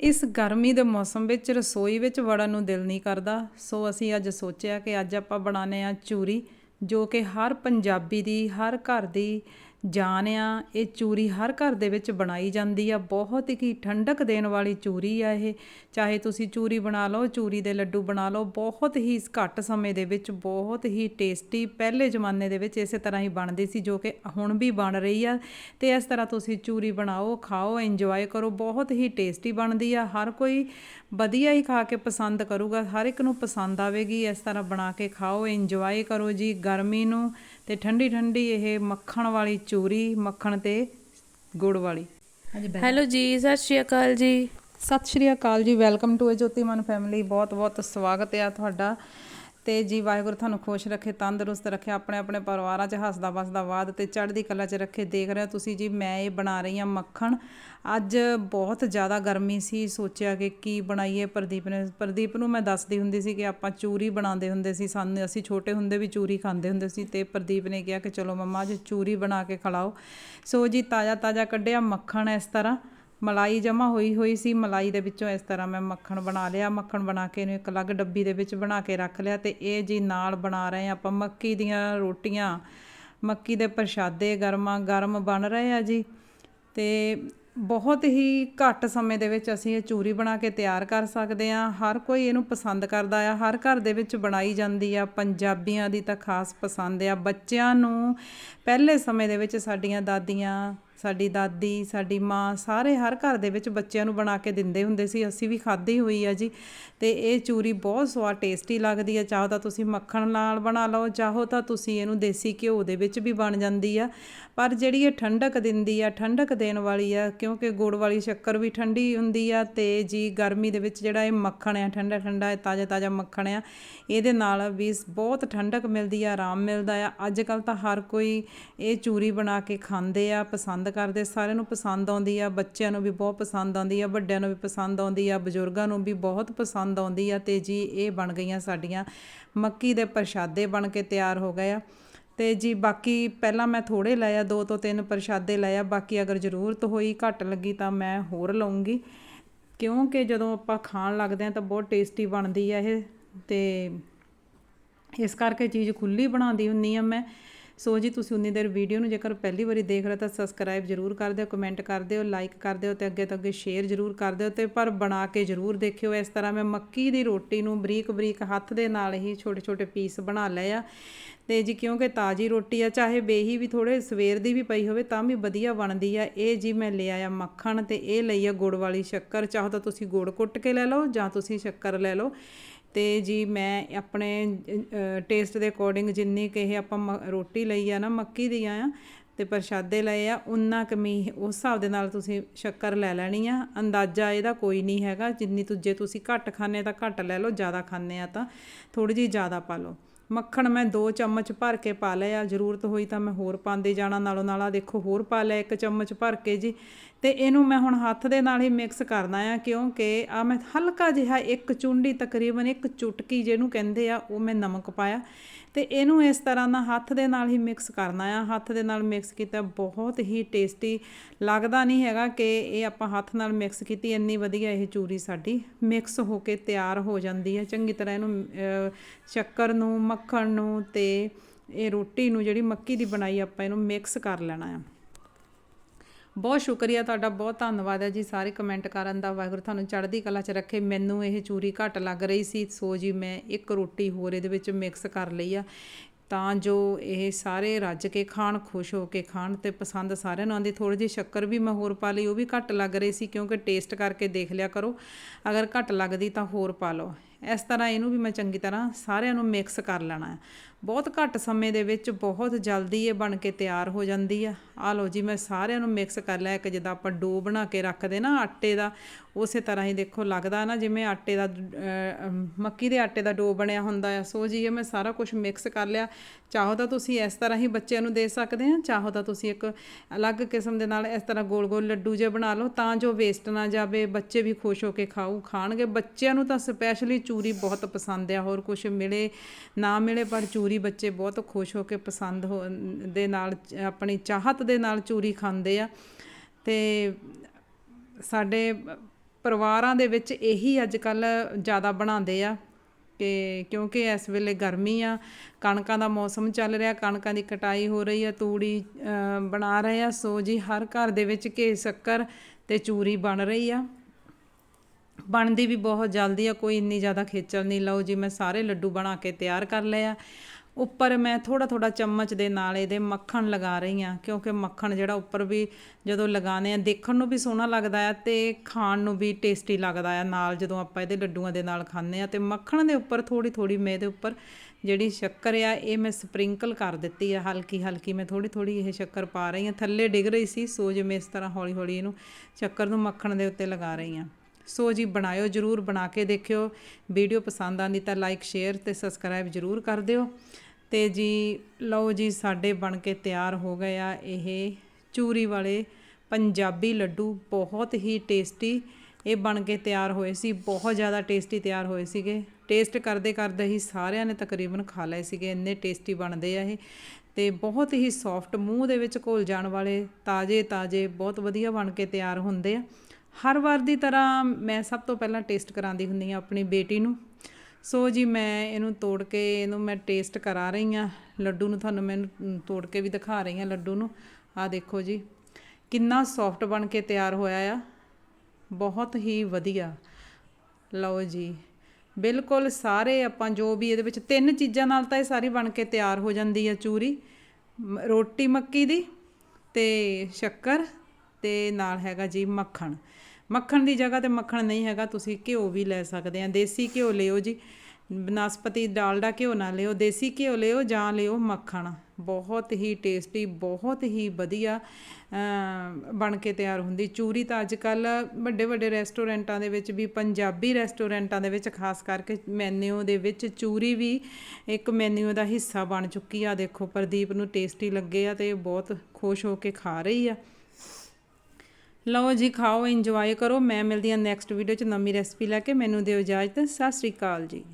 ਇਸ ਗਰਮੀ ਦੇ ਮੌਸਮ ਵਿੱਚ ਰਸੋਈ ਵਿੱਚ ਵੜਨ ਨੂੰ ਦਿਲ ਨਹੀਂ ਕਰਦਾ। ਸੋ ਅਸੀਂ ਅੱਜ ਸੋਚਿਆ ਕਿ ਅੱਜ ਆਪਾਂ ਬਣਾਉਂਦੇ ਆ ਚੂਰੀ, ਜੋ ਕਿ ਹਰ ਪੰਜਾਬੀ ਦੀ, ਹਰ ਘਰ ਦੀ ਜਾਨ ਆ ਇਹ ਚੂਰੀ ਹਰ ਘਰ ਦੇ ਵਿੱਚ ਬਣਾਈ ਜਾਂਦੀ ਆ। ਬਹੁਤ ਹੀ ਠੰਡਕ ਦੇਣ ਵਾਲੀ ਚੂਰੀ ਆ ਇਹ। ਚਾਹੇ ਤੁਸੀਂ ਚੂਰੀ ਬਣਾ ਲਓ, ਚੂਰੀ ਦੇ ਲੱਡੂ ਬਣਾ ਲਓ, ਬਹੁਤ ਹੀ ਘੱਟ ਸਮੇਂ ਦੇ ਵਿੱਚ ਬਹੁਤ ਹੀ ਟੇਸਟੀ ਪਹਿਲੇ ਜ਼ਮਾਨੇ ਦੇ ਵਿੱਚ ਇਸੇ ਤਰ੍ਹਾਂ ਹੀ ਬਣਦੀ ਸੀ ਜੋ ਕਿ ਹੁਣ ਵੀ ਬਣ ਰਹੀ ਆ। ਤੇ ਇਸ ਤਰ੍ਹਾਂ ਤੁਸੀਂ ਚੂਰੀ ਬਣਾਓ, ਖਾਓ ਇੰਜੋਏ ਕਰੋ, ਬਹੁਤ ਹੀ ਟੇਸਟੀ ਬਣਦੀ ਆ। ਹਰ ਕੋਈ ਵਧੀਆ ਹੀ ਖਾ ਕੇ ਪਸੰਦ ਕਰੂਗਾ। ਹਰ ਇੱਕ ਨੂੰ ਪਸੰਦ ਆਵੇਗੀ। ਇਸ ਤਰ੍ਹਾਂ ਬਣਾ ਕੇ ਖਾਓ ਇੰਜੋਏ ਕਰੋ ਜੀ। ਗਰਮੀ ਨੂੰ ਤੇ ਠੰਡੀ ਠੰਡੀ ਇਹ ਮੱਖਣ ਵਾਲੀ ਚੂਰੀ ਮੱਖਣ ਤੇ ਗੁੜ ਵਾਲੀ। ਹਾਂਜੀ ਹੈਲੋ ਜੀ ਸਤਿ ਸ਼੍ਰੀ ਅਕਾਲ ਜੀ। ਸਤਿ ਸ਼੍ਰੀ ਅਕਾਲ ਜੀ ਵੈਲਕਮ ਟੂ ਜੋਤੀਮਨ ਫੈਮਿਲੀ। ਬਹੁਤ ਬਹੁਤ ਸਵਾਗਤ ਹੈ ਤੁਹਾਡਾ। ਤੇ ਜੀ ਵਾਹਿਗੁਰੂ ਤੁਹਾਨੂੰ ਖੁਸ਼ ਰੱਖੇ, ਤੰਦਰੁਸਤ ਰੱਖੇ ਆਪਣੇ ਆਪਣੇ ਪਰਿਵਾਰਾਂ 'ਚ ਹੱਸਦਾ ਵਸਦਾ ਬਾਦ ਤੇ ਚੜ੍ਹਦੀ ਕਲਾ 'ਚ ਰੱਖੇ। ਦੇਖ ਰਹੇ ਹੋ ਤੁਸੀਂ ਜੀ, ਮੈਂ ਇਹ ਬਣਾ ਰਹੀ ਹਾਂ ਮੱਖਣ। ਅੱਜ ਬਹੁਤ ਜ਼ਿਆਦਾ ਗਰਮੀ ਸੀ, ਸੋਚਿਆ ਕਿ ਕੀ ਬਣਾਈਏ ਪ੍ਰਦੀਪ ਨੇ। ਪ੍ਰਦੀਪ ਨੂੰ ਮੈਂ ਦੱਸਦੀ ਹੁੰਦੀ ਸੀ ਕਿ ਆਪਾਂ ਚੂਰੀ ਬਣਾਉਂਦੇ ਹੁੰਦੇ ਸੀ। ਸਾਨੂੰ, ਅਸੀਂ ਛੋਟੇ ਹੁੰਦੇ ਵੀ ਚੂਰੀ ਖਾਂਦੇ ਹੁੰਦੇ ਸੀ ਤੇ ਪ੍ਰਦੀਪ ਨੇ ਕਿਹਾ ਕਿ ਚਲੋ ਮੰਮਾ ਅੱਜ ਚੂਰੀ ਬਣਾ ਕੇ ਖਿਲਾਓ। ਸੋ ਜੀ ਤਾਜ਼ਾ ਤਾਜ਼ਾ ਕੱਢਿਆ ਮੱਖਣ ਇਸ ਤਰ੍ਹਾਂ। ਮਲਾਈ ਜਮਾ ਹੋਈ ਹੋਈ ਸੀ, ਮਲਾਈ ਦੇ ਵਿੱਚੋਂ ਇਸ ਤਰ੍ਹਾਂ ਮੈਂ ਮੱਖਣ ਬਣਾ ਲਿਆ, ਮੱਖਣ ਬਣਾ ਕੇ ਇਹਨੂੰ ਇੱਕ ਅਲੱਗ ਡੱਬੀ ਦੇ ਵਿੱਚ ਬਣਾ ਕੇ ਰੱਖ ਲਿਆ ਤੇ ਇਹ ਜੀ ਨਾਲ ਬਣਾ ਰਹੇ ਹਾਂ ਆਪਾਂ ਮੱਕੀ ਦੀਆਂ ਰੋਟੀਆਂ। ਮੱਕੀ ਦੇ ਪ੍ਰਸ਼ਾਦੇ ਗਰਮਾ ਗਰਮ ਬਣ ਰਹੇ ਆ ਜੀ ਤੇ ਬਹੁਤ ਹੀ ਘੱਟ ਸਮੇਂ ਦੇ ਵਿੱਚ ਅਸੀਂ ਇਹ ਚੂਰੀ ਬਣਾ ਕੇ ਤਿਆਰ ਕਰ ਸਕਦੇ ਹਾਂ। ਹਰ ਕੋਈ ਇਹਨੂੰ ਪਸੰਦ ਕਰਦਾ ਆ, ਹਰ ਘਰ ਦੇ ਵਿੱਚ ਬਣਾਈ ਜਾਂਦੀ ਆ, ਪੰਜਾਬੀਆਂ ਦੀ ਤਾਂ ਖਾਸ ਪਸੰਦ ਆ। ਬੱਚਿਆਂ ਨੂੰ ਪਹਿਲੇ ਸਮੇਂ ਦੇ ਵਿੱਚ ਸਾਡੀਆਂ ਦਾਦੀਆਂ ਸਾਡੀ ਦਾਦੀ, ਸਾਡੀ ਮਾਂ ਸਾਰੇ ਹਰ ਘਰ ਦੇ ਵਿੱਚ ਬੱਚਿਆਂ ਨੂੰ ਬਣਾ ਕੇ ਦਿੰਦੇ ਹੁੰਦੇ ਸੀ। ਅਸੀਂ ਵੀ ਖਾਧੀ ਹੋਈ ਆ ਜੀ। ਤੇ ਇਹ ਚੂਰੀ ਬਹੁਤ ਸਵਾਦ ਟੇਸਟੀ ਲੱਗਦੀ ਆ। ਚਾਹੋ ਤਾਂ ਤੁਸੀਂ ਮੱਖਣ ਨਾਲ ਬਣਾ ਲਓ, ਚਾਹੋ ਤਾਂ ਤੁਸੀਂ ਇਹਨੂੰ ਦੇਸੀ ਘਿਓ ਦੇ ਵਿੱਚ ਵੀ ਬਣ ਜਾਂਦੀ ਆ। ਪਰ ਜਿਹੜੀ ਇਹ ਠੰਡਕ ਦਿੰਦੀ ਆ, ਠੰਡਕ ਦੇਣ ਵਾਲੀ ਆ, ਕਿਉਂਕਿ ਗੁੜ ਵਾਲੀ ਸ਼ੱਕਰ ਵੀ ਠੰਡੀ ਹੁੰਦੀ ਆ ਤੇ ਜੀ ਗਰਮੀ ਦੇ ਵਿੱਚ ਜਿਹੜਾ ਇਹ ਮੱਖਣ ਆ, ਠੰਡਾ ਠੰਡਾ ਤਾਜ਼ਾ ਤਾਜ਼ਾ ਮੱਖਣ ਆ, ਇਹਦੇ ਨਾਲ ਵੀ ਬਹੁਤ ਠੰਡਕ ਮਿਲਦੀ ਆ, ਆਰਾਮ ਮਿਲਦਾ ਆ। ਅੱਜ ਕੱਲ ਤਾਂ ਹਰ ਕੋਈ ਇਹ ਚੂਰੀ ਬਣਾ ਕੇ ਖਾਂਦੇ ਆ, ਪਸੰਦ ਕਰਦੇ, ਸਾਰਿਆਂ ਨੂੰ ਪਸੰਦ ਆਉਂਦੀ ਆ, ਬੱਚਿਆਂ ਨੂੰ ਵੀ ਬਹੁਤ ਪਸੰਦ ਆਉਂਦੀ ਆ, ਵੱਡਿਆਂ ਨੂੰ ਵੀ ਪਸੰਦ ਆਉਂਦੀ ਆ, ਬਜ਼ੁਰਗਾਂ ਨੂੰ ਵੀ ਬਹੁਤ ਪਸੰਦ ਆਉਂਦੀ ਆ ਤੇ ਜੀ ਇਹ ਬਣ ਗਈਆਂ ਸਾਡੀਆਂ ਮੱਕੀ ਦੇ ਪ੍ਰਸ਼ਾਦੇ ਬਣ ਕੇ ਤਿਆਰ ਹੋ ਗਏ ਆ। ਤੇ ਜੀ ਬਾਕੀ ਪਹਿਲਾਂ ਮੈਂ ਥੋੜੇ ਲਾਇਆ ਦੋ ਤੋਂ ਤਿੰਨ ਪ੍ਰਸ਼ਾਦੇ ਲਾਇਆ ਬਾਕੀ ਅਗਰ ਜ਼ਰੂਰਤ ਹੋਈ, ਘੱਟ ਲੱਗੀ ਤਾਂ ਮੈਂ ਹੋਰ ਲਵਾਂਗੀ ਕਿਉਂਕਿ ਜਦੋਂ ਆਪਾਂ ਖਾਣ ਲੱਗਦੇ ਆ ਤਾਂ ਬਹੁਤ ਟੇਸਟੀ ਬਣਦੀ ਆ ਇਹ ਤੇ ਇਸ ਕਰਕੇ ਚੀਜ਼ ਖੁੱਲੀ ਬਣਾਉਂਦੀ ਹੁੰਨੀ ਆ ਮੈਂ। ਸੋ ਜੀ, ਤੁਸੀਂ ਉਨੀ ਦੇਰ ਵੀਡੀਓ ਨੂੰ ਜੇਕਰ ਪਹਿਲੀ ਵਾਰੀ ਦੇਖ ਰਹੇ ਤਾਂ ਸਬਸਕ੍ਰਾਈਬ ਜਰੂਰ ਕਰ ਦਿਓ ਕਮੈਂਟ ਕਰ ਦਿਓ ਲਾਈਕ ਕਰ ਦਿਓ ਤੇ ਅੱਗੇ ਤੋਂ ਅੱਗੇ ਸ਼ੇਅਰ ਜਰੂਰ ਕਰ ਦਿਓ ਤੇ ਪਰ ਬਣਾ ਕੇ ਜਰੂਰ ਦੇਖਿਓ। ਇਸ ਤਰ੍ਹਾਂ ਮੈਂ ਮੱਕੀ ਦੀ ਰੋਟੀ ਨੂੰ ਬਰੀਕ ਬਰੀਕ ਹੱਥ ਦੇ ਨਾਲ ਹੀ ਛੋਟੇ ਛੋਟੇ ਪੀਸ ਬਣਾ ਲਏ ਆ। ਤੇ ਜੀ, ਕਿਉਂਕਿ ਤਾਜੀ ਰੋਟੀ ਆ, ਚਾਹੇ ਬੇਹੀ ਵੀ ਥੋੜੇ ਸਵੇਰ ਦੀ ਵੀ ਪਈ ਹੋਵੇ ਤਾਂ ਵੀ ਵਧੀਆ ਬਣਦੀ ਆ। ਇਹ ਜੀ ਮੈਂ ਲਿਆ ਆ ਮੱਖਣ ਤੇ ਇਹ ਲਈ ਆ ਗੁੜ ਵਾਲੀ ਸ਼ੱਕਰ। ਚਾਹੋ ਤਾਂ ਤੁਸੀਂ ਗੁੜ ਕੁੱਟ ਕੇ ਲੈ ਲਓ ਜਾਂ ਤੁਸੀਂ ਸ਼ੱਕਰ ਲੈ ਲਓ। ਅਤੇ ਜੀ ਮੈਂ ਆਪਣੇ ਟੇਸਟ ਦੇ ਅਕੋਰਡਿੰਗ ਜਿੰਨੀ ਕੁ ਇਹ ਆਪਾਂ ਰੋਟੀ ਲਈ ਆ ਨਾ, ਮੱਕੀ ਦੀ ਆ ਅਤੇ ਪ੍ਰਸ਼ਾਦੇ ਲਏ ਆ, ਉਨਾ ਕਮੀ ਉਸ ਹਿਸਾਬ ਦੇ ਨਾਲ ਤੁਸੀਂ ਸ਼ੱਕਰ ਲੈ ਲੈਣੀ ਆ। ਅੰਦਾਜ਼ਾ ਇਹਦਾ ਕੋਈ ਨਹੀਂ ਹੈਗਾ, ਜਿੰਨੀ ਤੁ ਤੁਸੀਂ ਘੱਟ ਖਾਣੇ ਤਾਂ ਘੱਟ ਲੈ ਲਓ, ਜ਼ਿਆਦਾ ਖਾਣੇ ਆ ਤਾਂ ਥੋੜ੍ਹੀ ਜਿਹੀ ਜ਼ਿਆਦਾ ਪਾ ਲਓ। ਮੱਖਣ ਮੈਂ 2 ਚਮਚ ਭਰ ਕੇ ਪਾ ਲਿਆ ਜ਼ਰੂਰਤ ਹੋਈ ਤਾਂ ਮੈਂ ਹੋਰ ਪਾਉਂਦੇ ਜਾਣਾ। ਨਾਲੋਂ ਨਾਲ ਆ ਦੇਖੋ, ਹੋਰ ਪਾ ਲਿਆ 1 ਚਮਚ ਭਰ ਕੇ ਜੀ। ਤੇ ਇਹਨੂੰ ਮੈਂ ਹੁਣ ਹੱਥ ਦੇ ਨਾਲ ਹੀ ਮਿਕਸ ਕਰਨਾ ਆ, ਕਿਉਂਕਿ ਆ ਮੈਂ ਹਲਕਾ ਜਿਹਾ ਇੱਕ ਚੁੰਡੀ ਤਕਰੀਬਨ ਇੱਕ ਚੁਟਕੀ ਜਿਹਨੂੰ ਕਹਿੰਦੇ ਆ, ਉਹ ਮੈਂ ਨਮਕ ਪਾਇਆ। ਤੇ ਇਹਨੂੰ ਇਸ ਤਰ੍ਹਾਂ ਨਾਲ ਹੱਥ ਦੇ ਨਾਲ ਹੀ ਮਿਕਸ ਕਰਨਾ ਆ। ਹੱਥ ਦੇ ਨਾਲ ਮਿਕਸ ਕੀਤਾ, ਬਹੁਤ ਹੀ ਟੇਸਟੀ ਲੱਗਦਾ ਨਹੀਂ ਹੈਗਾ ਕਿ ਇਹ ਆਪਾਂ ਹੱਥ ਨਾਲ ਮਿਕਸ ਕੀਤੀ, ਇੰਨੀ ਵਧੀਆ ਇਹ ਚੂਰੀ ਸਾਡੀ ਮਿਕਸ ਹੋ ਕੇ ਤਿਆਰ ਹੋ ਜਾਂਦੀ ਹੈ। ਚੰਗੀ ਤਰ੍ਹਾਂ ਇਹਨੂੰ ਸ਼ੱਕਰ ਨੂੰ, ਮੱਖਣ ਨੂੰ ਤੇ ਇਹ ਰੋਟੀ ਨੂੰ ਜਿਹੜੀ ਮੱਕੀ ਦੀ ਬਣਾਈ ਆਪਾਂ ਇਹਨੂੰ ਮਿਕਸ ਕਰ ਲੈਣਾ ਆ। ਬਹੁਤ ਸ਼ੁਕਰੀਆ ਤੁਹਾਡਾ, ਬਹੁਤ ਧੰਨਵਾਦ ਹੈ ਜੀ ਸਾਰੇ ਕਮੈਂਟ ਕਰਨ ਦਾ। ਵਾਹਿਗੁਰੂ ਤੁਹਾਨੂੰ ਚੜ੍ਹਦੀ ਕਲਾ 'ਚ ਰੱਖੇ। ਮੈਨੂੰ ਇਹ ਚੂਰੀ ਘੱਟ ਲੱਗ ਰਹੀ ਸੀ, ਸੋ ਜੀ ਮੈਂ ਇੱਕ ਰੋਟੀ ਹੋਰ ਇਹਦੇ ਵਿੱਚ ਮਿਕਸ ਕਰ ਲਈ ਆ। ਤਾਂ ਜੋ ਇਹ ਸਾਰੇ ਰੱਜ ਕੇ ਖਾਣ, ਖੁਸ਼ ਹੋ ਕੇ ਖਾਣ ਤੇ ਪਸੰਦ ਸਾਰਿਆਂ ਨੂੰ ਆਉਂਦੀ। ਥੋੜੀ ਜਿਹੀ ਸ਼ੱਕਰ ਵੀ ਮੈਂ ਹੋਰ ਪਾ ਲਈ, ਉਹ ਵੀ ਘੱਟ ਲੱਗ ਰਹੀ ਸੀ ਕਿਉਂਕਿ ਟੇਸਟ ਕਰਕੇ ਦੇਖ ਲਿਆ ਕਰੋ। ਅਗਰ ਘੱਟ ਲੱਗਦੀ ਤਾਂ ਹੋਰ ਪਾ ਲਓ। ਇਸ ਤਰ੍ਹਾਂ ਇਹਨੂੰ ਵੀ ਮੈਂ ਚੰਗੀ ਤਰ੍ਹਾਂ ਸਾਰਿਆਂ ਨੂੰ ਮਿਕਸ ਕਰ ਲੈਣਾ ਹੈ। ਬਹੁਤ ਘੱਟ ਸਮੇਂ ਦੇ ਵਿੱਚ ਬਹੁਤ ਜਲਦੀ ਇਹ ਬਣ ਕੇ ਤਿਆਰ ਹੋ ਜਾਂਦੀ ਆ। ਆ ਲਓ ਜੀ, ਮੈਂ ਸਾਰਿਆਂ ਨੂੰ ਮਿਕਸ ਕਰ ਲਿਆ। ਇੱਕ ਜਿੱਦਾਂ ਆਪਾਂ ਡੋ ਬਣਾ ਕੇ ਰੱਖਦੇ ਨਾ ਆਟੇ ਦਾ ਉਸੇ ਤਰ੍ਹਾਂ ਹੀ ਦੇਖੋ ਲੱਗਦਾ ਨਾ ਜਿਵੇਂ ਆਟੇ ਦਾ ਮੱਕੀ ਦੇ ਆਟੇ ਦਾ ਡੋ ਬਣਿਆ ਹੁੰਦਾ ਆ, ਸੋ ਜੀ ਇਹ ਮੈਂ ਸਾਰਾ ਕੁਝ ਮਿਕਸ ਕਰ ਲਿਆ। ਚਾਹੋ ਤਾਂ ਤੁਸੀਂ ਇਸ ਤਰ੍ਹਾਂ ਹੀ ਬੱਚਿਆਂ ਨੂੰ ਦੇ ਸਕਦੇ ਆ, ਚਾਹੋ ਤਾਂ ਤੁਸੀਂ ਇੱਕ ਅਲੱਗ ਕਿਸਮ ਦੇ ਨਾਲ ਇਸ ਤਰ੍ਹਾਂ ਗੋਲ-ਗੋਲ ਲੱਡੂ ਜੇ ਬਣਾ ਲਓ, ਤਾਂ ਜੋ ਵੇਸਟ ਨਾ ਜਾਵੇ, ਬੱਚੇ ਵੀ ਖੁਸ਼ ਹੋ ਕੇ ਖਾਓ ਖਾਣਗੇ। ਬੱਚਿਆਂ ਨੂੰ ਤਾਂ ਸਪੈਸ਼ਲੀ ਚੂਰੀ ਬਹੁਤ ਪਸੰਦ ਆ, ਹੋਰ ਕੁਝ ਮਿਲੇ, ਨਾ ਮਿਲੇ, ਪਰ ਚੂਰੀ ਬੱਚੇ ਬਹੁਤ ਖੁਸ਼ ਹੋ ਕੇ ਪਸੰਦ ਦੇ ਨਾਲ, ਆਪਣੀ ਚਾਹਤ ਦੇ ਨਾਲ ਚੂਰੀ ਖਾਂਦੇ ਆ। ਤੇ ਸਾਡੇ ਪਰਿਵਾਰਾਂ ਦੇ ਵਿੱਚ ਇਹੀ ਅੱਜ ਕੱਲ ਜ਼ਿਆਦਾ ਬਣਾਉਂਦੇ ਆ ਕਿ ਕਿਉਂਕਿ ਇਸ ਵੇਲੇ ਗਰਮੀ ਆ, ਕਣਕਾਂ ਦਾ ਮੌਸਮ ਚੱਲ ਰਿਹਾ, ਕਣਕਾਂ ਦੀ ਕਟਾਈ ਹੋ ਰਹੀ ਆ, ਤੂੜੀ ਬਣਾ ਰਹੇ ਆ, ਸੋ ਜੀ ਹਰ ਘਰ ਦੇ ਵਿੱਚ ਘੇ ਸ਼ੱਕਰ ਤੇ ਚੂਰੀ ਬਣ ਰਹੀ ਆ। ਬਣਦੀ ਵੀ ਬਹੁਤ ਜਲਦੀ ਆ, ਕੋਈ ਇੰਨੀ ਜ਼ਿਆਦਾ ਖੇਚਲ ਨਹੀਂ, ਲਓ ਜੀ ਮੈਂ ਸਾਰੇ ਲੱਡੂ ਬਣਾ ਕੇ ਤਿਆਰ ਕਰ ਲਏ ਆ। ਉੱਪਰ ਮੈਂ ਥੋੜਾ ਥੋੜਾ ਚਮਚ ਦੇ ਨਾਲ ਇਹਦੇ ਮੱਖਣ ਲਗਾ ਰਹੀ ਹਾਂ, ਕਿਉਂਕਿ ਮੱਖਣ ਜਿਹੜਾ ਉੱਪਰ ਵੀ ਜਦੋਂ ਲਗਾਉਂਦੇ ਆ ਦੇਖਣ ਨੂੰ ਵੀ ਸੋਹਣਾ ਲੱਗਦਾ ਆ ਤੇ ਖਾਣ ਨੂੰ ਵੀ ਟੇਸਟੀ ਲੱਗਦਾ ਆ ਨਾਲ ਜਦੋਂ ਆਪਾਂ ਇਹਦੇ ਲੱਡੂਆਂ ਦੇ ਨਾਲ ਖਾਂਦੇ ਆ ਤੇ ਮੱਖਣ ਦੇ ਉੱਪਰ ਥੋੜੀ ਥੋੜੀ ਮੈਂ ਇਹਦੇ ਉੱਪਰ ਜਿਹੜੀ ਸ਼ੱਕਰ ਆ, ਇਹ ਮੈਂ ਸਪ੍ਰਿੰਕਲ ਕਰ ਦਿੱਤੀ ਆ, ਹਲਕੀ ਹਲਕੀ ਮੈਂ ਥੋੜੀ ਥੋੜੀ ਇਹ ਸ਼ੱਕਰ ਪਾ ਰਹੀ ਹਾਂ, ਥੱਲੇ ਡਿੱਗ ਰਹੀ ਸੀ, ਸੋ ਜਿਵੇਂ ਇਸ ਤਰ੍ਹਾਂ ਹੌਲੀ ਹੌਲੀ ਇਹਨੂੰ ਸ਼ੱਕਰ ਨੂੰ ਮੱਖਣ ਦੇ ਉੱਤੇ ਲਗਾ ਰਹੀ ਹਾਂ। ਸੋ ਜੀ ਬਣਾਇਓ, ਜਰੂਰ ਬਣਾ ਕੇ ਦੇਖਿਓ, ਵੀਡੀਓ ਪਸੰਦ ਆਂਦੀ ਤਾਂ ਲਾਈਕ ਸ਼ੇਅਰ ਤੇ ਸਬਸਕ੍ਰਾਈਬ ਜਰੂਰ ਕਰ ਦਿਓ। ਤੇ ਜੀ, ਲਓ ਜੀ, ਸਾਡੇ ਬਣ ਕੇ ਤਿਆਰ ਹੋ ਗਏ ਆ ਇਹ ਚੂਰੀ ਵਾਲੇ ਪੰਜਾਬੀ ਲੱਡੂ। ਬਹੁਤ ਹੀ ਟੇਸਟੀ ਇਹ ਬਣ ਕੇ ਤਿਆਰ ਹੋਏ ਸੀ, ਬਹੁਤ ਜ਼ਿਆਦਾ ਟੇਸਟੀ ਤਿਆਰ ਹੋਏ ਸੀਗੇ। ਟੇਸਟ ਕਰਦੇ ਕਰਦੇ ਹੀ ਸਾਰਿਆਂ ਨੇ ਤਕਰੀਬਨ ਖਾ ਲਏ ਸੀਗੇ, ਇੰਨੇ ਟੇਸਟੀ ਬਣਦੇ ਆ ਇਹ। ਤੇ ਬਹੁਤ ਹੀ ਸੌਫਟ ਮੂੰਹ ਦੇ ਵਿੱਚ ਘੁਲ ਜਾਣ ਵਾਲੇ ਤਾਜ਼ੇ ਤਾਜ਼ੇ, ਬਹੁਤ ਵਧੀਆ ਬਣ ਕੇ ਤਿਆਰ ਹੁੰਦੇ ਆ। ਹਰ ਵਾਰ ਦੀ ਤਰ੍ਹਾਂ ਮੈਂ ਸਭ ਤੋਂ ਪਹਿਲਾਂ ਟੇਸਟ ਕਰਾਉਂਦੀ ਹੁੰਦੀ ਆ ਆਪਣੀ ਬੇਟੀ ਨੂੰ। ਸੋ ਜੀ ਮੈਂ ਇਹਨੂੰ ਤੋੜ ਕੇ ਇਹਨੂੰ ਮੈਂ ਟੇਸਟ ਕਰਾ ਰਹੀ ਆ ਲੱਡੂ ਨੂੰ ਤੁਹਾਨੂੰ ਮੈਂ ਤੋੜ ਕੇ ਵੀ ਦਿਖਾ ਰਹੀ ਆ ਲੱਡੂ ਨੂੰ। ਆ ਦੇਖੋ ਜੀ, ਕਿੰਨਾ ਸੌਫਟ ਬਣ ਕੇ ਤਿਆਰ ਹੋਇਆ ਆ। ਬਹੁਤ ਹੀ ਵਧੀਆ। ਲਓ ਜੀ, ਬਿਲਕੁਲ ਸਾਰੇ ਆਪਾਂ ਜੋ ਵੀ ਇਹਦੇ ਵਿੱਚ ਤਿੰਨ ਚੀਜ਼ਾਂ ਨਾਲ ਤਾਂ ਇਹ ਸਾਰੀ ਬਣ ਕੇ ਤਿਆਰ ਹੋ ਜਾਂਦੀ ਆ ਚੂਰੀ। ਮ- ਰੋਟੀ ਮੱਕੀ ਦੀ ਤੇ ਸ਼ੱਕਰ ਤੇ ਨਾਲ ਹੈਗਾ ਜੀ ਮੱਖਣ। ਮੱਖਣ ਦੀ ਜਗ੍ਹਾ ਤੇ ਮੱਖਣ ਨਹੀਂ ਹੈਗਾ, ਤੁਸੀਂ ਘਿਓ ਵੀ ਲੈ ਸਕਦੇ ਆ। ਦੇਸੀ ਘਿਓ ਲਿਓ ਜੀ, ਬਨਸਪਤੀ ਡਾਲਡਾ ਘਿਓ ਨਾ ਲਿਓ, ਦੇਸੀ ਘਿਓ ਲਿਓ ਜਾਂ ਲਿਓ ਮੱਖਣ। ਬਹੁਤ ਹੀ ਟੇਸਟੀ, ਬਹੁਤ ਹੀ ਵਧੀਆ ਬਣ ਕੇ ਤਿਆਰ ਹੁੰਦੀ। ਚੂਰੀ ਤਾਂ ਅੱਜ ਕੱਲ ਵੱਡੇ ਵੱਡੇ ਰੈਸਟੋਰੈਂਟਾਂ ਦੇ ਵਿੱਚ ਵੀ, ਪੰਜਾਬੀ ਰੈਸਟੋਰੈਂਟਾਂ ਦੇ ਵਿੱਚ, ਖਾਸ ਕਰਕੇ ਮੈਨੂ ਦੇ ਵਿੱਚ ਚੂਰੀ ਵੀ ਇੱਕ ਮੈਨੂ ਦਾ ਹਿੱਸਾ ਬਣ ਚੁੱਕੀ ਆ। ਦੇਖੋ, ਪ੍ਰਦੀਪ ਨੂੰ ਟੇਸਟੀ ਲੱਗੇ ਆ ਤੇ ਬਹੁਤ ਖੁਸ਼ ਹੋ ਕੇ ਖਾ ਰਹੀ ਆ। ਲਓ ਜੀ, ਖਾਓ ਇੰਜੋਏ ਕਰੋ। ਮੈਂ ਮਿਲਦੀ ਹਾਂ ਨੈਕਸਟ ਵੀਡੀਓ 'ਚ ਨਵੀਂ ਰੈਸਪੀ ਲੈ ਕੇ। ਮੈਨੂੰ ਦਿਓ ਇਜਾਜ਼ਤ। ਸਤਿ ਸ੍ਰੀ ਅਕਾਲ ਜੀ।